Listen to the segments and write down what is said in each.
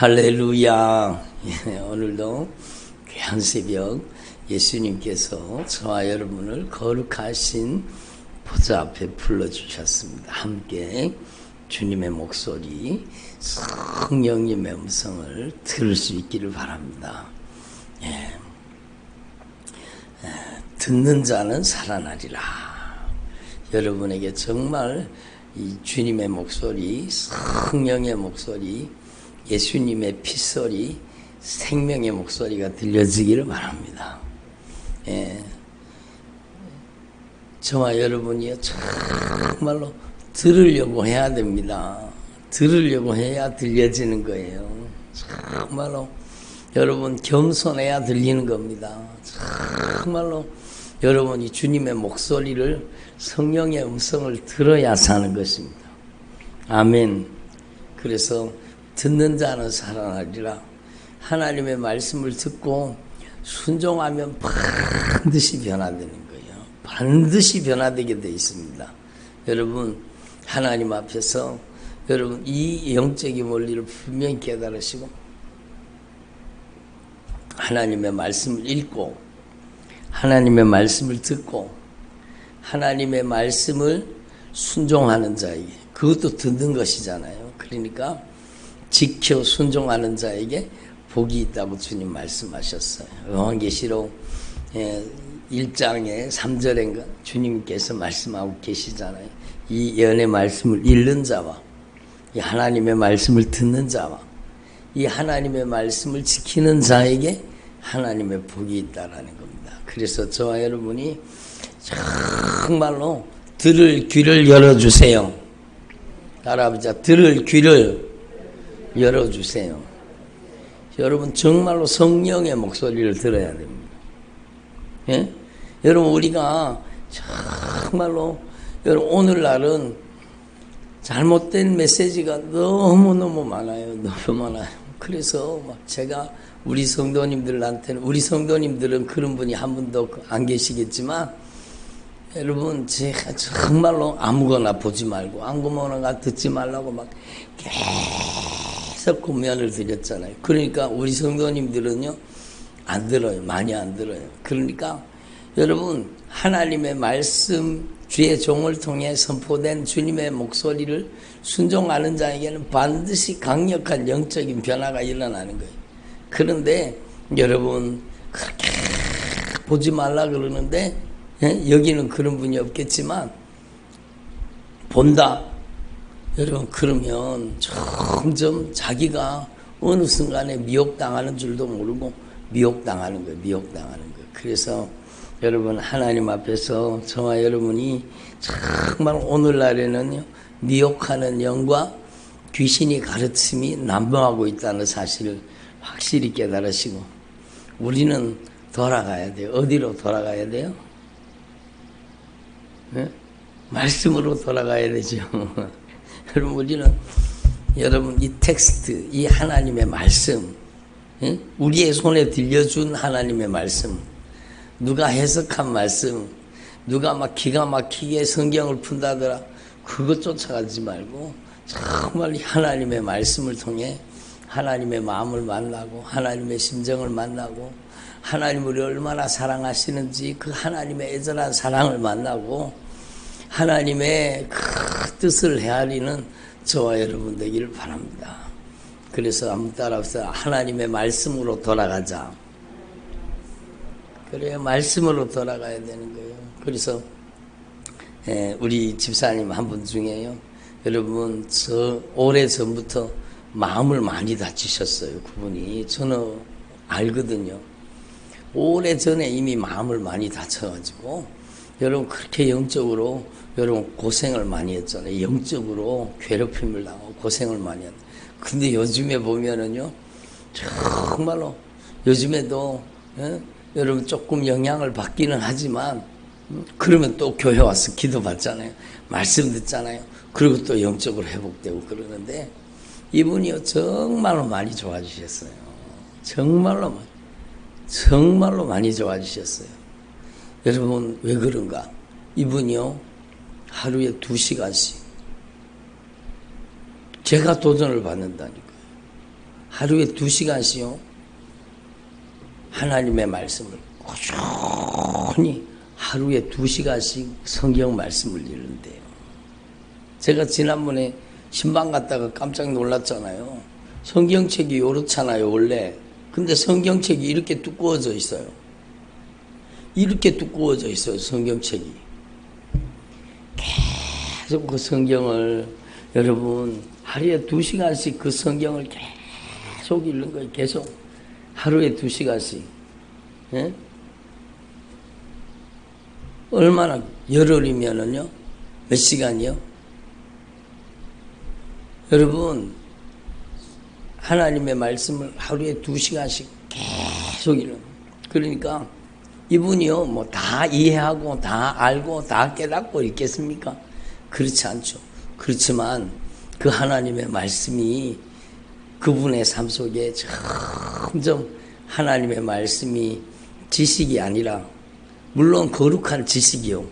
할렐루야. 예, 오늘도 귀한 새벽 예수님께서 저와 여러분을 거룩하신 보좌 앞에 불러주셨습니다. 함께 주님의 목소리, 성령님의 음성을 들을 수 있기를 바랍니다. 예. 예, 듣는 자는 살아나리라. 여러분에게 정말 이 주님의 목소리, 성령의 목소리, 예수님의 핏소리, 생명의 목소리가 들려지기를 바랍니다. 예. 저와 여러분이 정말로 들으려고 해야 됩니다. 들으려고 해야 들려지는 거예요. 정말로 여러분 겸손해야 들리는 겁니다. 정말로 여러분이 주님의 목소리를 성령의 음성을 들어야 사는 것입니다. 아멘. 그래서 듣는 자는 살아나리라. 하나님의 말씀을 듣고 순종하면 반드시 변화되는 거예요. 반드시 변화되게 되어 있습니다. 여러분, 하나님 앞에서 여러분 이 영적인 원리를 분명히 깨달으시고 하나님의 말씀을 읽고 하나님의 말씀을 듣고 하나님의 말씀을 순종하는 자에게 그것도 듣는 것이잖아요. 그러니까 지켜 순종하는 자에게 복이 있다고 주님 말씀하셨어요. 요한계시록 1장의 예, 3절인가 주님께서 말씀하고 계시잖아요. 이 연의 말씀을 읽는 자와 이 하나님의 말씀을 듣는 자와 이 하나님의 말씀을 지키는 자에게 하나님의 복이 있다라는 겁니다. 그래서 저와 여러분이 정말로 들을 귀를 열어주세요. 할아버지 들을 귀를 열어주세요. 여러분 정말로 성령의 목소리를 들어야 됩니다. 예? 여러분 우리가 정말로 여러분 오늘날은 잘못된 메시지가 너무너무 많아요. 너무 많아요. 그래서 막 제가 우리 성도님들한테는 우리 성도님들은 그런 분이 한 분도 안 계시겠지만 여러분 제가 정말로 아무거나 보지 말고 아무거나 듣지 말라고 막 계속 고면을 드렸잖아요. 그러니까 우리 성도님들은요 안 들어요. 많이 안 들어요. 그러니까 여러분 하나님의 말씀 주의 종을 통해 선포된 주님의 목소리를 순종하는 자에게는 반드시 강력한 영적인 변화가 일어나는 거예요. 그런데 여러분 그렇게 보지 말라 그러는데 예? 여기는 그런 분이 없겠지만 본다. 여러분 그러면 점점 자기가 어느 순간에 미혹당하는 줄도 모르고 미혹당하는 거예요. 미혹당하는 거예요. 그래서 여러분 하나님 앞에서 저와 여러분이 정말 오늘날에는요 미혹하는 영과 귀신이 가르침이 난무하고 있다는 사실을 확실히 깨달으시고 우리는 돌아가야 돼요. 어디로 돌아가야 돼요? 네? 말씀으로 돌아가야 되죠. 여러분 우리는 여러분 이 텍스트, 이 하나님의 말씀, 네? 우리의 손에 들려준 하나님의 말씀, 누가 해석한 말씀, 누가 막 기가 막히게 성경을 푼다더라, 그것 쫓아가지 말고 정말 하나님의 말씀을 통해 하나님의 마음을 만나고 하나님의 심정을 만나고 하나님을 얼마나 사랑하시는지 그 하나님의 애절한 사랑을 만나고 하나님의 그 뜻을 헤아리는 저와 여러분 되기를 바랍니다. 그래서 한번 따라서 하나님의 말씀으로 돌아가자. 그래야 말씀으로 돌아가야 되는 거예요. 그래서 예, 우리 집사님 한 분 중에요. 여러분 저 오래 전부터 마음을 많이 다치셨어요. 그분이 저는 알거든요. 오래 전에 이미 마음을 많이 다쳐가지고 여러분 그렇게 영적으로 여러분 고생을 많이 했잖아요. 영적으로 괴롭힘을 당하고 고생을 많이 했. 근데 요즘에 보면은요 정말로 요즘에도 예? 여러분 조금 영향을 받기는 하지만 음, 그러면 또 교회 와서 기도 받잖아요. 말씀 듣잖아요. 그리고 또 영적으로 회복되고 그러는데 이분이요 정말로 많이 좋아지셨어요. 정말로 정말로 많이 좋아지셨어요. 여러분 왜 그런가? 이분이요 하루에 두 시간씩 제가 도전을 받는다니까요. 하루에 두 시간씩요. 하나님의 말씀을 꾸준히 하루에 두 시간씩 성경 말씀을 읽는데요. 제가 지난번에 신방 갔다가 깜짝 놀랐잖아요. 성경책이 요렇잖아요, 원래. 근데 성경책이 이렇게 두꺼워져 있어요. 이렇게 두꺼워져 있어요, 성경책이. 계속 그 성경을 여러분 하루에 두 시간씩 그 성경을 계속 읽는 거예요. 계속 하루에 두 시간씩. 예? 얼마나 열흘이면은요? 몇 시간이요? 여러분 하나님의 말씀을 하루에 두 시간씩 계속 읽는 그러니까 이분이요 뭐 다 이해하고 다 알고 다 깨닫고 있겠습니까? 그렇지 않죠. 그렇지만 그 하나님의 말씀이 그분의 삶 속에 점점 하나님의 말씀이 지식이 아니라 물론 거룩한 지식이요.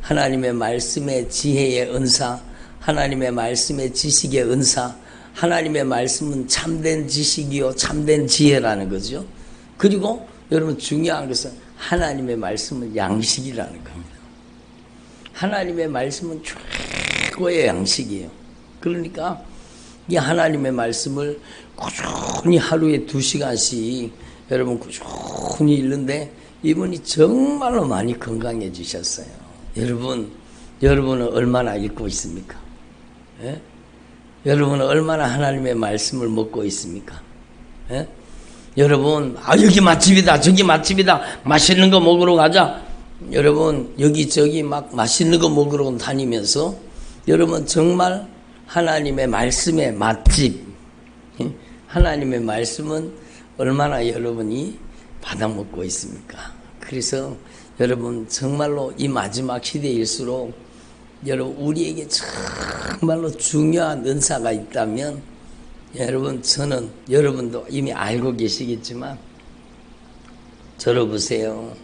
하나님의 말씀의 지혜의 은사, 하나님의 말씀의 지식의 은사, 하나님의 말씀은 참된 지식이요, 참된 지혜라는 거죠. 그리고 여러분 중요한 것은 하나님의 말씀은 양식이라는 겁니다. 하나님의 말씀은 최고의 양식이에요. 그러니까 이 하나님의 말씀을 꾸준히 하루에 두 시간씩 여러분 꾸준히 읽는데 이분이 정말로 많이 건강해지셨어요. 여러분, 여러분은 얼마나 읽고 있습니까? 예? 여러분은 얼마나 하나님의 말씀을 먹고 있습니까? 예? 여러분, 아, 여기 맛집이다, 저기 맛집이다, 맛있는 거 먹으러 가자. 여러분, 여기저기 막 맛있는 거 먹으러 다니면서 여러분 정말 하나님의 말씀의 맛집, 예? 하나님의 말씀은 얼마나 여러분이 받아먹고 있습니까? 그래서 여러분 정말로 이 마지막 시대일수록 여러분 우리에게 정말로 중요한 은사가 있다면 여러분 저는 여러분도 이미 알고 계시겠지만 저를 보세요.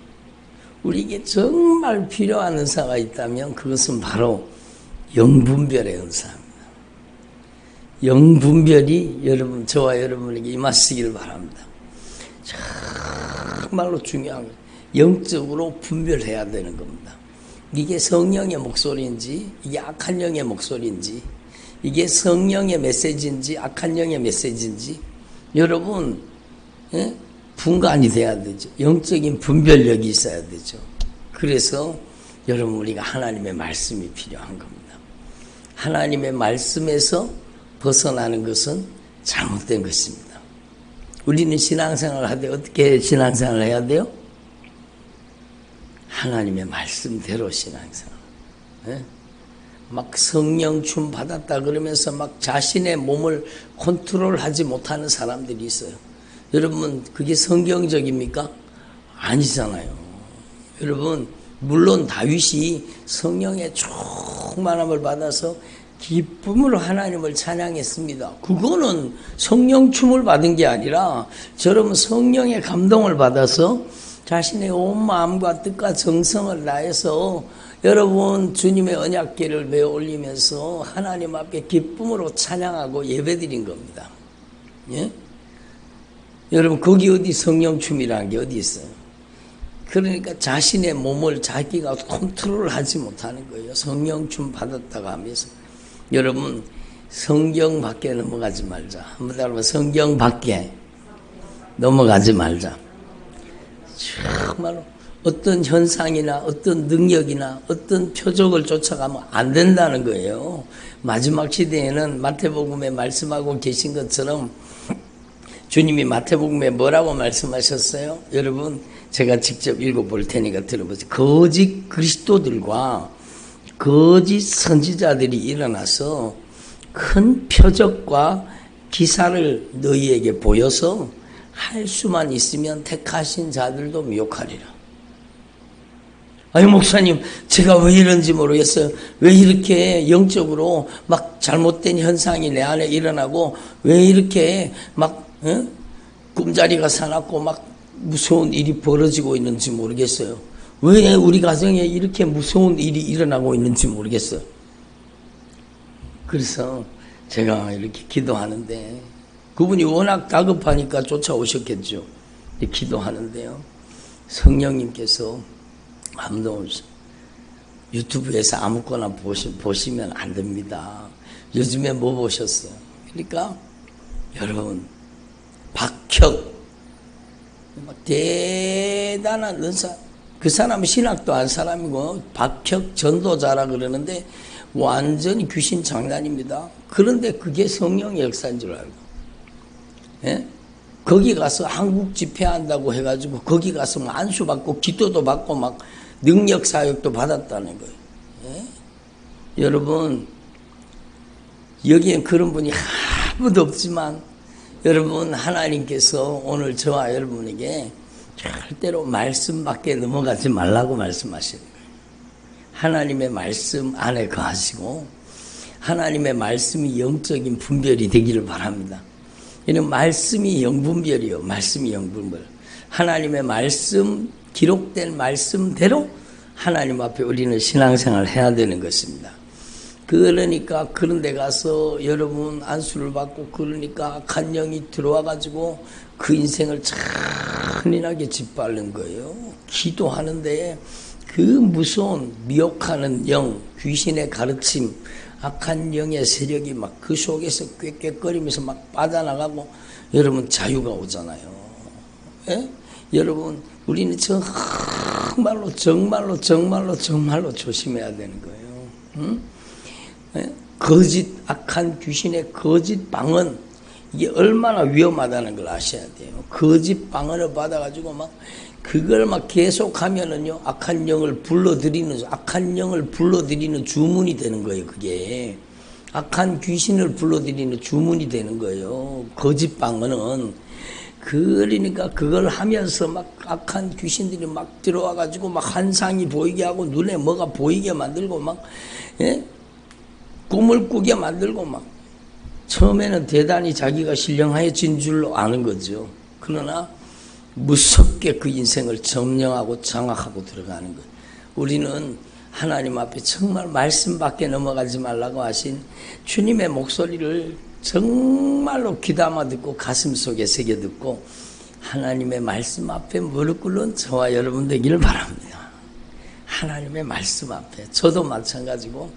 우리에게 정말 필요한 은사가 있다면 그것은 바로 영분별의 은사입니다. 영분별이 여러분 저와 여러분에게 임하시기를 바랍니다. 정말로 중요한 거 영적으로 분별해야 되는 겁니다. 이게 성령의 목소리인지 이게 악한 영의 목소리인지 이게 성령의 메시지인지 악한 영의 메시지인지 여러분 예? 분간이 돼야 되죠. 영적인 분별력이 있어야 되죠. 그래서 여러분 우리가 하나님의 말씀이 필요한 겁니다. 하나님의 말씀에서 벗어나는 것은 잘못된 것입니다. 우리는 신앙생활을 하되 어떻게 신앙생활을 해야 돼요? 하나님의 말씀대로 신앙생활. 네? 막 성령 춤 받았다 그러면서 막 자신의 몸을 컨트롤하지 못하는 사람들이 있어요. 여러분 그게 성경적입니까? 아니잖아요. 여러분 물론 다윗이 성령의 충만함을 받아서 기쁨으로 하나님을 찬양했습니다. 그거는 성령 춤을 받은 게 아니라 저러분 성령의 감동을 받아서 자신의 온 마음과 뜻과 정성을 다해서 여러분 주님의 언약계를 메어 올리면서 하나님 앞에 기쁨으로 찬양하고 예배드린 겁니다. 예? 여러분 거기 어디 성령춤이라는 게 어디 있어요? 그러니까 자신의 몸을 자기가 컨트롤하지 못하는 거예요. 성령춤 받았다가 하면서 여러분 성경 밖에 넘어가지 말자. 한번 따라봐 성경 밖에 넘어가지 말자. 정말로 어떤 현상이나 어떤 능력이나 어떤 표적을 쫓아가면 안 된다는 거예요. 마지막 시대에는 마태복음에 말씀하고 계신 것처럼 주님이 마태복음에 뭐라고 말씀하셨어요? 여러분 제가 직접 읽어볼 테니까 들어보세요. 거짓 그리스도들과 거짓 선지자들이 일어나서 큰 표적과 기사를 너희에게 보여서 할 수만 있으면 택하신 자들도 미혹하리라. 아니 목사님 제가 왜 이런지 모르겠어요. 왜 이렇게 영적으로 막 잘못된 현상이 내 안에 일어나고 왜 이렇게 막 어? 꿈자리가 사납고 막 무서운 일이 벌어지고 있는지 모르겠어요. 왜 우리 가정에 이렇게 무서운 일이 일어나고 있는지 모르겠어요. 그래서 제가 이렇게 기도하는데 그분이 워낙 다급하니까 쫓아오셨겠죠. 기도하는데요. 성령님께서 아무도 유튜브에서 아무거나 보시, 보시면 안 됩니다. 요즘에 뭐 보셨어요? 그러니까 여러분 박혁 막 대단한 은사 그 사람은 신학도 한 사람이고 박혁 전도자라 그러는데 완전히 귀신 장난입니다. 그런데 그게 성령의 역사인 줄 알고 예? 거기 가서 한국 집회한다고 해가지고 거기 가서 뭐 안수 받고 기도도 받고 막 능력 사역도 받았다는 거예요. 예? 여러분 여기엔 그런 분이 아무도 없지만 여러분 하나님께서 오늘 저와 여러분에게 절대로 말씀 밖에 넘어가지 말라고 말씀하시는 거예요. 하나님의 말씀 안에 거하시고 하나님의 말씀이 영적인 분별이 되기를 바랍니다. 이는 말씀이 영분별이요. 말씀이 영분별. 하나님의 말씀 기록된 말씀대로 하나님 앞에 우리는 신앙생활 해야 되는 것입니다. 그러니까 그런 데 가서 여러분 안수를 받고 그러니까 영이 들어와 가지고 그 인생을 잔인하게 짓밟는 거예요. 기도하는데 그 무서운 미혹하는 영, 귀신의 가르침, 악한 영의 세력이 막 그 속에서 꾀꾀거리면서 막 빠져나가고 여러분 자유가 오잖아요. 예? 여러분 우리는 정말로 정말로 정말로 정말로 조심해야 되는 거예요. 응? 예? 거짓 악한 귀신의 거짓 방언 이게 얼마나 위험하다는 걸 아셔야 돼요. 거짓 방언을 받아가지고 막 그걸 막 계속하면은요 악한 영을 불러들이는 악한 영을 불러들이는 주문이 되는 거예요. 그게 악한 귀신을 불러들이는 주문이 되는 거예요. 거짓 방언은 그러니까 그걸 하면서 막 악한 귀신들이 막 들어와 가지고 막 환상이 보이게 하고 눈에 뭐가 보이게 만들고 막 예? 꿈을 꾸게 만들고 막 처음에는 대단히 자기가 신령하여진 줄로 아는 거죠. 그러나 무섭게 그 인생을 점령하고 장악하고 들어가는 거예요. 우리는 하나님 앞에 정말 말씀 밖에 넘어가지 말라고 하신 주님의 목소리를 정말로 귀담아 듣고 가슴 속에 새겨 듣고 하나님의 말씀 앞에 무릎 꿇는 저와 여러분 되기를 바랍니다. 하나님의 말씀 앞에 저도 마찬가지고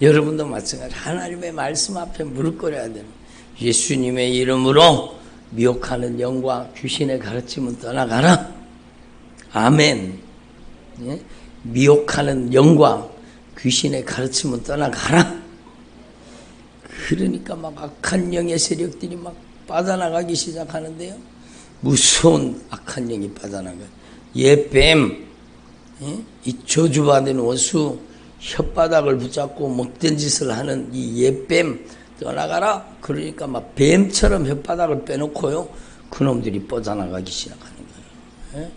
여러분도 마찬가지 하나님의 말씀 앞에 무릎 꿇어야 되는 예수님의 이름으로 미혹하는 영과 귀신의 가르침은 떠나가라. 아멘. 예? 미혹하는 영과 귀신의 가르침은 떠나가라. 그러니까 막 악한 영의 세력들이 막 빠져나가기 시작하는데요. 무서운 악한 영이 빠져나가. 예뱀, 예? 이 저주받은 원수, 혓바닥을 붙잡고 먹던 짓을 하는 이 옛뱀 떠나가라. 그러니까 막 뱀처럼 혓바닥을 빼놓고요. 그놈들이 뻗어나가기 시작하는 거예요. 예?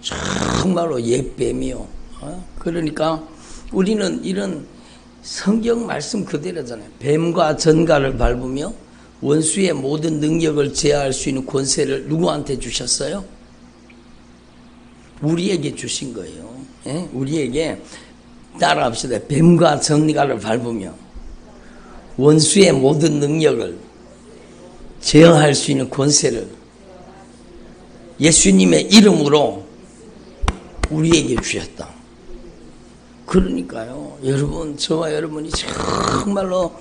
정말로 옛뱀이요. 어? 그러니까 우리는 이런 성경 말씀 그대로잖아요. 뱀과 전갈을 밟으며 원수의 모든 능력을 제어할 수 있는 권세를 누구한테 주셨어요? 우리에게 주신 거예요. 예? 우리에게 따라합시다. 뱀과 전갈을 밟으며 원수의 모든 능력을 제어할 수 있는 권세를 예수님의 이름으로 우리에게 주셨다. 그러니까요, 여러분, 저와 여러분이 정말로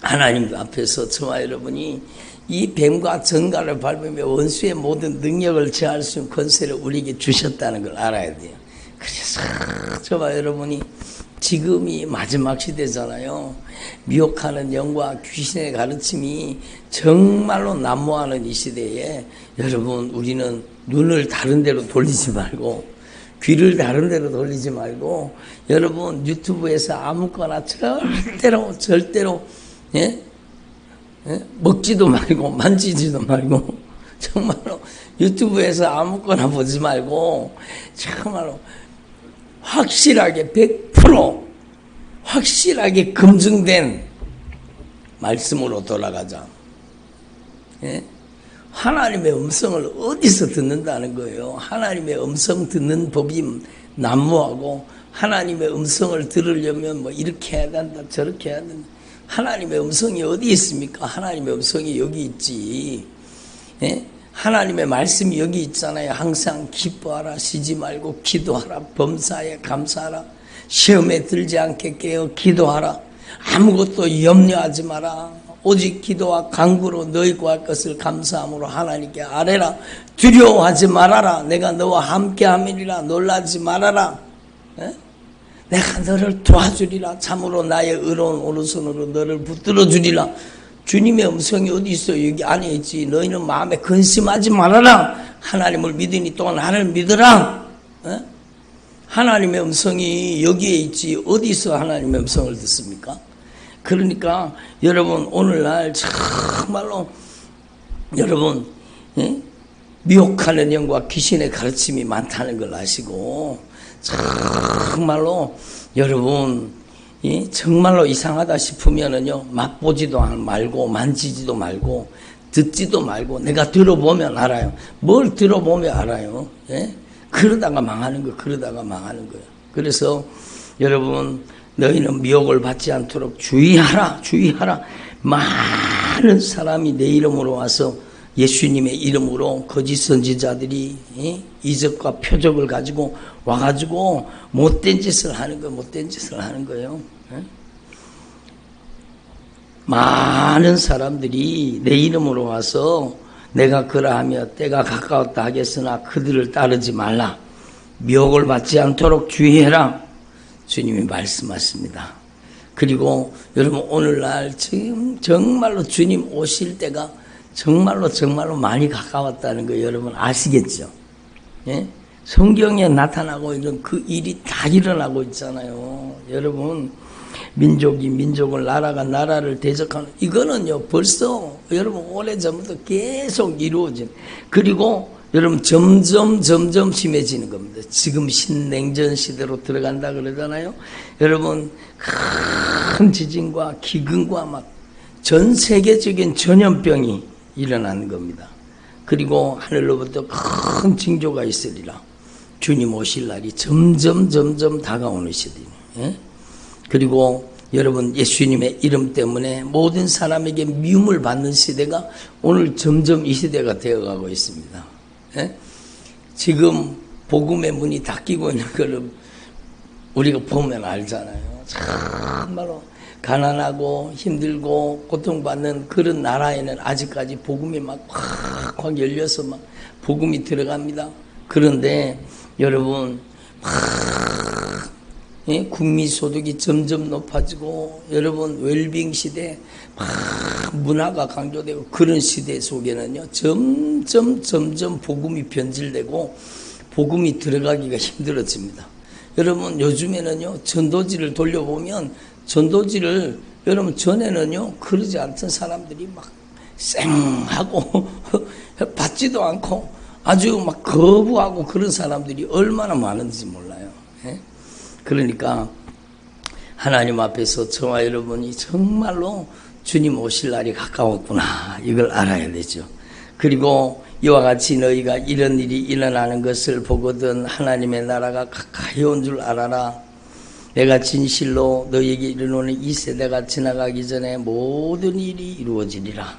하나님 앞에서 저와 여러분이 이 뱀과 전갈을 밟으며 원수의 모든 능력을 제할 수 있는 권세를 우리에게 주셨다는 걸 알아야 돼요. 그래서 저와 여러분이 지금이 마지막 시대잖아요. 미혹하는 영과 귀신의 가르침이 정말로 난무하는 이 시대에 여러분 우리는 눈을 다른 데로 돌리지 말고 귀를 다른 데로 돌리지 말고 여러분 유튜브에서 아무거나 절대로 절대로 예? 예? 먹지도 말고 만지지도 말고 정말로 유튜브에서 아무거나 보지 말고 정말로 확실하게 100% 확실하게 검증된 말씀으로 돌아가자. 예? 하나님의 음성을 어디서 듣는다는 거예요. 하나님의 음성 듣는 법이 난무하고 하나님의 음성을 들으려면 뭐 이렇게 해야 된다 저렇게 해야 된다. 하나님의 음성이 어디 있습니까? 하나님의 음성이 여기 있지. 예? 하나님의 말씀이 여기 있잖아요. 항상 기뻐하라, 쉬지 말고 기도하라, 범사에 감사하라, 시험에 들지 않게 깨어 기도하라, 아무것도 염려하지 마라. 오직 기도와 간구로 너희 구할 것을 감사함으로 하나님께 아뢰라. 두려워하지 말아라. 내가 너와 함께 함이리라. 놀라지 말아라. 예? 내가 너를 도와주리라. 참으로 나의 의로운 오른손으로 너를 붙들어 주리라. 주님의 음성이 어디 있어? 여기 안에 있지. 너희는 마음에 근심하지 말아라. 하나님을 믿으니 또 나를 믿으라. 예? 하나님의 음성이 여기에 있지. 어디서 하나님의 음성을 듣습니까? 그러니까 여러분 오늘날 정말로 여러분 예? 미혹하는 영과 귀신의 가르침이 많다는 걸 아시고 정말로 여러분 예? 정말로 이상하다 싶으면은요 맛보지도 말고 만지지도 말고 듣지도 말고 내가 들어보면 알아요. 뭘 들어보면 알아요. 예? 그러다가 망하는 거, 그러다가 망하는 거예요. 그래서 여러분 너희는 미혹을 받지 않도록 주의하라, 주의하라. 많은 사람이 내 이름으로 와서 예수님의 이름으로 거짓 선지자들이 예? 이적과 표적을 가지고 와가지고 못된 짓을 하는 거, 못된 짓을 하는 거예요. 예? 많은 사람들이 내 이름으로 와서 내가 그러하며 때가 가까웠다 하겠으나 그들을 따르지 말라. 미혹을 받지 않도록 주의해라. 주님이 말씀하십니다. 그리고 여러분 오늘날 지금 정말로 주님 오실 때가 정말로 정말로 많이 가까웠다는 거 여러분 아시겠죠? 예? 성경에 나타나고 있는 그 일이 다 일어나고 있잖아요. 여러분 민족이 민족을 나라가 나라를 대적하는 이거는요 벌써 여러분 오래 전부터 계속 이루어진 그리고 여러분 점점 점점 심해지는 겁니다. 지금 신냉전 시대로 들어간다 그러잖아요. 여러분 큰 지진과 기근과 막 전 세계적인 전염병이 일어나는 겁니다. 그리고 하늘로부터 큰 징조가 있으리라. 주님 오실 날이 점점 점점 다가오는 시대니. 예? 그리고 여러분 예수님의 이름 때문에 모든 사람에게 미움을 받는 시대가 오늘 점점 이 시대가 되어가고 있습니다. 예? 지금 복음의 문이 닫히고 있는 것을 우리가 보면 알잖아요. 정말로 가난하고 힘들고 고통받는 그런 나라에는 아직까지 복음이 막 확확 열려서 막 복음이 들어갑니다. 그런데 여러분 막 예? 국민 소득이 점점 높아지고 여러분 웰빙 시대 막 문화가 강조되고 그런 시대 속에는요 점점 점점 복음이 변질되고 복음이 들어가기가 힘들어집니다. 여러분 요즘에는요 전도지를 돌려보면 전도지를 여러분 전에는요 그러지 않던 사람들이 막 쌩하고 받지도 않고 아주 막 거부하고 그런 사람들이 얼마나 많은지 몰라요. 예? 그러니까 하나님 앞에서 저와 여러분이 정말로 주님 오실 날이 가까웠구나 이걸 알아야 되죠. 그리고 이와 같이 너희가 이런 일이 일어나는 것을 보거든 하나님의 나라가 가까이 온 줄 알아라. 내가 진실로 너희에게 이르노니 이 세대가 지나가기 전에 모든 일이 이루어지리라.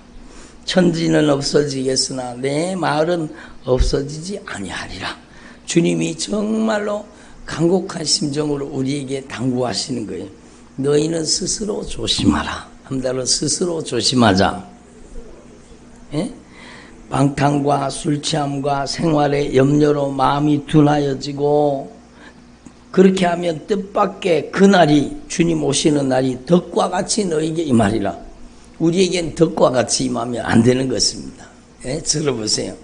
천지는 없어지겠으나 내 마을은 없어지지 아니하리라. 주님이 정말로 간곡한 심정으로 우리에게 당부하시는 거예요. 너희는 스스로 조심하라. 한달로 스스로 조심하자. 예? 방탕과 술 취함과 생활의 염려로 마음이 둔하여지고 그렇게 하면 뜻밖의 그날이 주님 오시는 날이 덕과 같이 너에게 임하리라. 우리에겐 덕과 같이 임하면 안 되는 것입니다. 예? 들어보세요.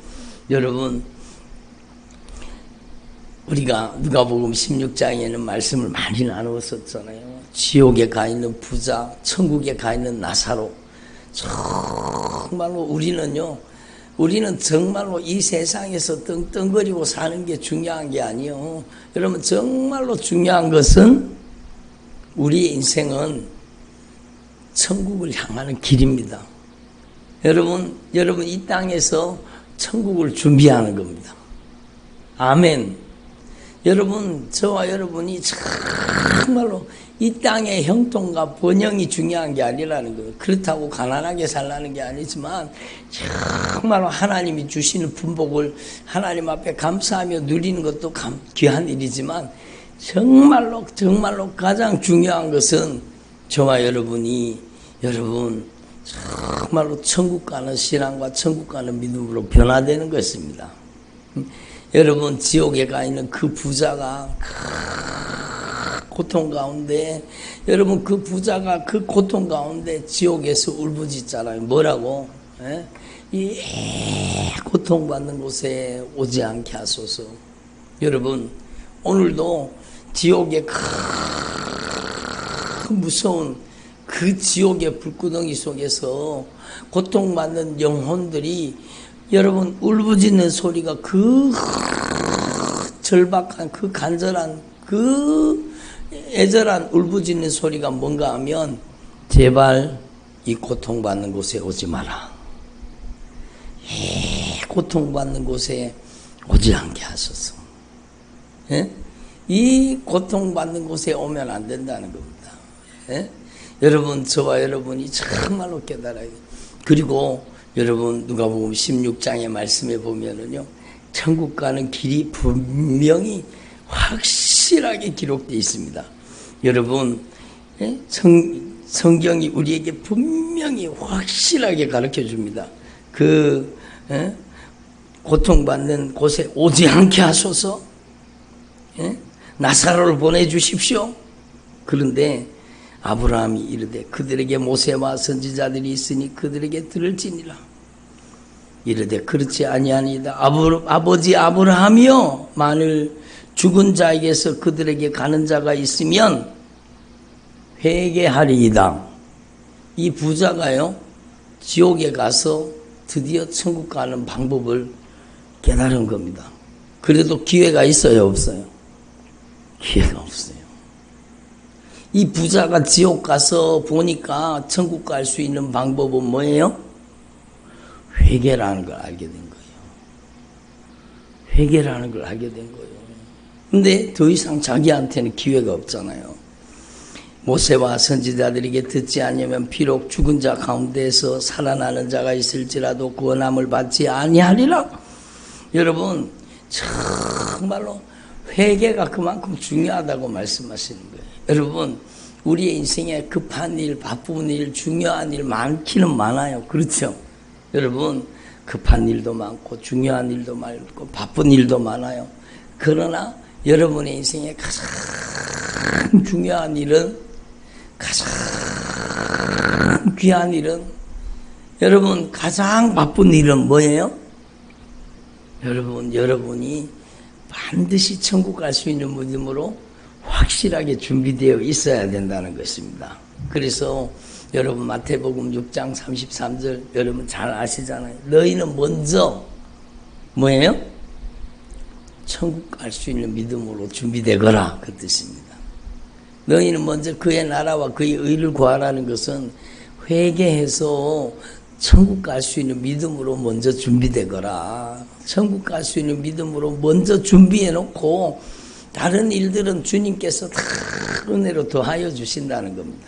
여러분 우리가 누가복음 16장에는 말씀을 많이 나누었었잖아요. 지옥에 가 있는 부자, 천국에 가 있는 나사로. 정말로 우리는요, 우리는 정말로 이 세상에서 떵떵거리고 사는 게 중요한 게 아니요. 여러분, 정말로 중요한 것은 우리의 인생은 천국을 향하는 길입니다. 여러분, 여러분, 이 땅에서 천국을 준비하는 겁니다. 아멘. 여러분, 저와 여러분이 정말로 이 땅의 형통과 번영이 중요한 게 아니라는 거예요. 그렇다고 가난하게 살라는 게 아니지만 정말로 하나님이 주시는 분복을 하나님 앞에 감사하며 누리는 것도 감, 귀한 일이지만 정말로 정말로 가장 중요한 것은 저와 여러분이 여러분 정말로 천국 가는 신앙과 천국 가는 믿음으로 변화되는 것입니다. 음, 여러분 지옥에 가 있는 그 부자가 고통 가운데 여러분 그 부자가 그 고통 가운데 지옥에서 울부짖잖아요. 뭐라고? 예? 이 고통받는 곳에 오지 않게 하소서. 여러분 오늘도 지옥의 큰 무서운 그 지옥의 불구덩이 속에서 고통받는 영혼들이 여러분 울부짖는 소리가 그 절박한 그 간절한 그 애절한 울부짖는 소리가 뭔가 하면 제발 이 고통받는 곳에 오지 마라. 예, 고통받는 곳에 오지 않게 하소서. 예? 이 고통받는 곳에 오면 안 된다는 겁니다. 예? 여러분, 저와 여러분이 정말로 깨달아요. 그리고 여러분, 누가복음 16장의 말씀에 보면은요, 천국 가는 길이 분명히 확실하게 기록되어 있습니다. 여러분, 예? 성, 성경이 우리에게 분명히 확실하게 가르쳐 줍니다. 그, 예? 고통받는 곳에 오지 않게 하소서, 예? 나사로를 보내주십시오. 그런데 아브라함이 이르되 그들에게 모세와 선지자들이 있으니 그들에게 들을지니라. 이르되 그렇지 아니하니다. 아버, 아버지 아브라함이여 만일 죽은 자에게서 그들에게 가는 자가 있으면 회개하리이다. 이 부자가요 지옥에 가서 드디어 천국 가는 방법을 깨달은 겁니다. 그래도 기회가 있어요 없어요? 기회가 없어요. 이 부자가 지옥 가서 보니까 천국 갈 수 있는 방법은 뭐예요? 회개라는 걸 알게 된 거예요. 회개라는 걸 알게 된 거예요. 근데 더 이상 자기한테는 기회가 없잖아요. 모세와 선지자들에게 듣지 않으면 비록 죽은 자 가운데서 살아나는 자가 있을지라도 구원함을 받지 아니하리라. 여러분 정말로 회개가 그만큼 중요하다고 말씀하시는 거예요. 여러분 우리의 인생에 급한 일, 바쁜 일, 중요한 일 많기는 많아요. 그렇죠? 여러분 급한 일도 많고 중요한 일도 많고 바쁜 일도 많아요. 그러나 여러분의 인생에 가장 중요한 일은 가장 귀한 일은 여러분 가장 바쁜 일은 뭐예요? 여러분 여러분이 반드시 천국 갈 수 있는 믿음으로 확실하게 준비되어 있어야 된다는 것입니다. 그래서 여러분 마태복음 6장 33절 여러분 잘 아시잖아요. 너희는 먼저 뭐예요? 천국 갈 수 있는 믿음으로 준비되거라 그 뜻입니다. 너희는 먼저 그의 나라와 그의 의를 구하라는 것은 회개해서 천국 갈 수 있는 믿음으로 먼저 준비되거라. 천국 갈 수 있는 믿음으로 먼저 준비해 놓고 다른 일들은 주님께서 다 은혜로 더하여 주신다는 겁니다.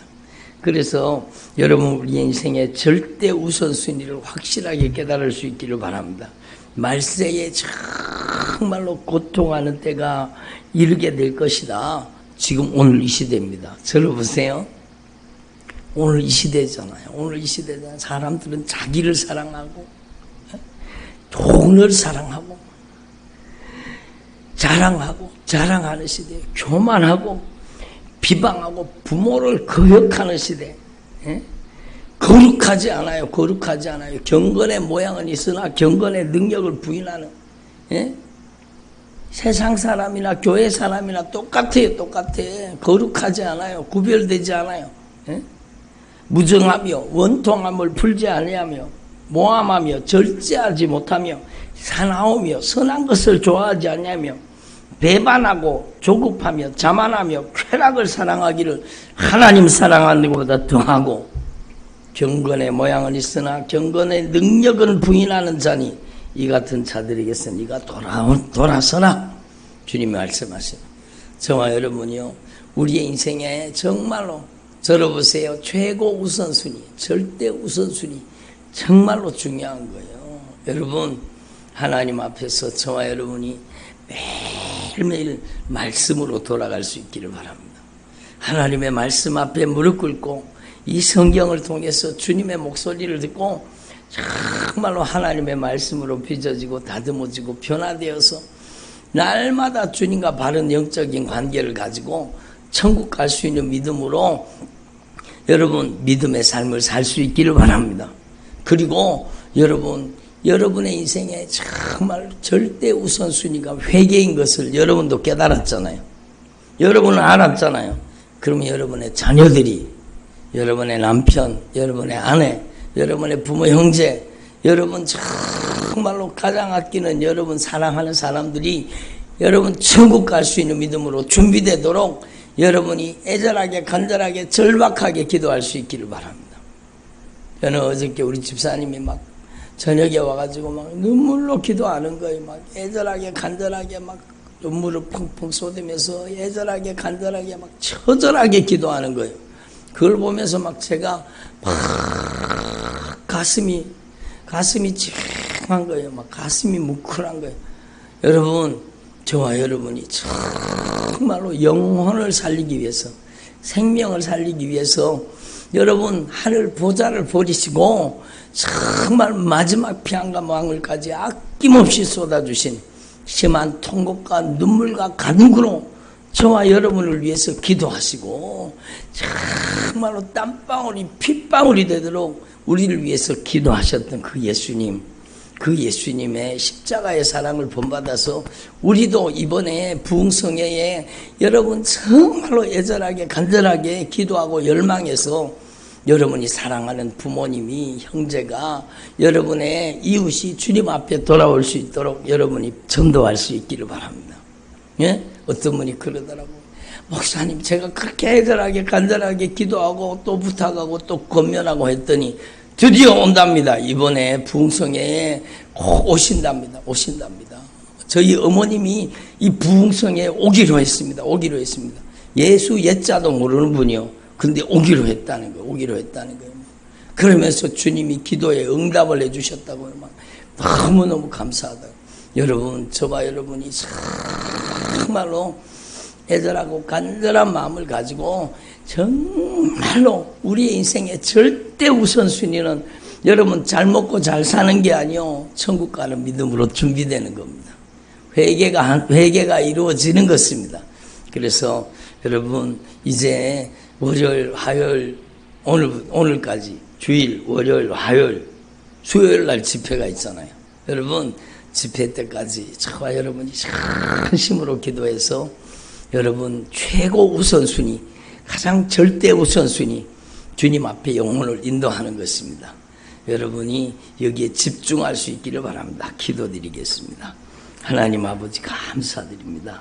그래서 여러분 우리 인생의 절대 우선순위를 확실하게 깨달을 수 있기를 바랍니다. 말세에 정말로 고통하는 때가 이르게 될 것이다. 지금 오늘 이 시대입니다. 저를 보세요. 오늘 이 시대잖아요. 오늘 이 시대잖아요. 사람들은 자기를 사랑하고, 돈을 사랑하고, 자랑하고, 자랑하는 시대, 교만하고, 비방하고, 부모를 거역하는 시대. 예? 거룩하지 않아요. 거룩하지 않아요. 경건의 모양은 있으나 경건의 능력을 부인하는 예? 세상 사람이나 교회 사람이나 똑같아요. 똑같아. 거룩하지 않아요. 구별되지 않아요. 예? 무정하며 원통함을 풀지 아니하며 모함하며 절제하지 못하며 사나우며 선한 것을 좋아하지 않냐며 배반하고 조급하며 자만하며 쾌락을 사랑하기를 하나님 사랑하는 것보다 더하고 경건의 모양은 있으나 경건의 능력은 부인하는 자니 이 같은 자들에게서 네가 돌아 돌아서라 주님이 말씀하시는 저와 여러분이요 우리의 인생에 정말로 들어보세요. 최고 우선순위, 절대 우선순위 정말로 중요한 거예요. 여러분 하나님 앞에서 저와 여러분이 매일매일 말씀으로 돌아갈 수 있기를 바랍니다. 하나님의 말씀 앞에 무릎 꿇고 이 성경을 통해서 주님의 목소리를 듣고 정말로 하나님의 말씀으로 빚어지고 다듬어지고 변화되어서 날마다 주님과 바른 영적인 관계를 가지고 천국 갈 수 있는 믿음으로 여러분 믿음의 삶을 살 수 있기를 바랍니다. 그리고 여러분 여러분의 인생에 정말 절대 우선순위가 회개인 것을 여러분도 깨달았잖아요. 여러분은 알았잖아요. 그러면 여러분의 자녀들이 여러분의 남편, 여러분의 아내, 여러분의 부모 형제, 여러분 정말로 가장 아끼는 여러분 사랑하는 사람들이 여러분 천국 갈 수 있는 믿음으로 준비되도록 여러분이 애절하게 간절하게 절박하게 기도할 수 있기를 바랍니다. 저는 어저께 우리 집사님이 막 저녁에 와가지고 막 눈물로 기도하는 거예요. 막 애절하게 간절하게 막 눈물을 펑펑 쏟으면서 애절하게 간절하게 막 처절하게 기도하는 거예요. 그걸 보면서 막 제가 막 가슴이 가슴이 찡한 거예요. 막 가슴이 뭉클한 거예요. 여러분 저와 여러분이 정말로 영혼을 살리기 위해서 생명을 살리기 위해서 여러분 하늘 보좌를 버리시고 정말 마지막 피한과 망울까지 아낌없이 쏟아주신 심한 통곡과 눈물과 간구로 저와 여러분을 위해서 기도하시고 정말로 땀방울이 핏방울이 되도록 우리를 위해서 기도하셨던 그 예수님 그 예수님의 십자가의 사랑을 본받아서 우리도 이번에 부흥성회에 여러분 정말로 애절하게 간절하게 기도하고 열망해서 여러분이 사랑하는 부모님이 형제가 여러분의 이웃이 주님 앞에 돌아올 수 있도록 여러분이 전도할 수 있기를 바랍니다. 예? 어떤 분이 그러더라고. 목사님, 제가 그렇게 애절하게 간절하게 기도하고 또 부탁하고 또 권면하고 했더니 드디어 온답니다. 이번에 부흥성에 꼭 오신답니다. 오신답니다. 저희 어머님이 이 부흥성에 오기로 했습니다. 오기로 했습니다. 예수 옛자도 모르는 분이요. 근데 오기로 했다는 거예요. 오기로 했다는 거예요. 그러면서 주님이 기도에 응답을 해주셨다고요. 막 너무너무 감사하다. 여러분, 저와 여러분이 정말로 애절하고 간절한 마음을 가지고 정말로 우리의 인생의 절대 우선순위는 여러분 잘 먹고 잘 사는 게 아니요 천국 가는 믿음으로 준비되는 겁니다. 회개가 회개가 이루어지는 것입니다. 그래서 여러분 이제 월요일, 화요일 오늘 오늘까지 주일, 월요일, 화요일, 수요일 날 집회가 있잖아요. 여러분 집회 때까지 저와 여러분이 전심으로 기도해서 여러분 최고 우선순위, 가장 절대 우선순위 주님 앞에 영혼을 인도하는 것입니다. 여러분이 여기에 집중할 수 있기를 바랍니다. 기도드리겠습니다. 하나님 아버지 감사드립니다.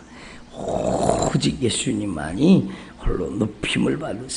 오직 예수님만이 홀로 높임을 받으시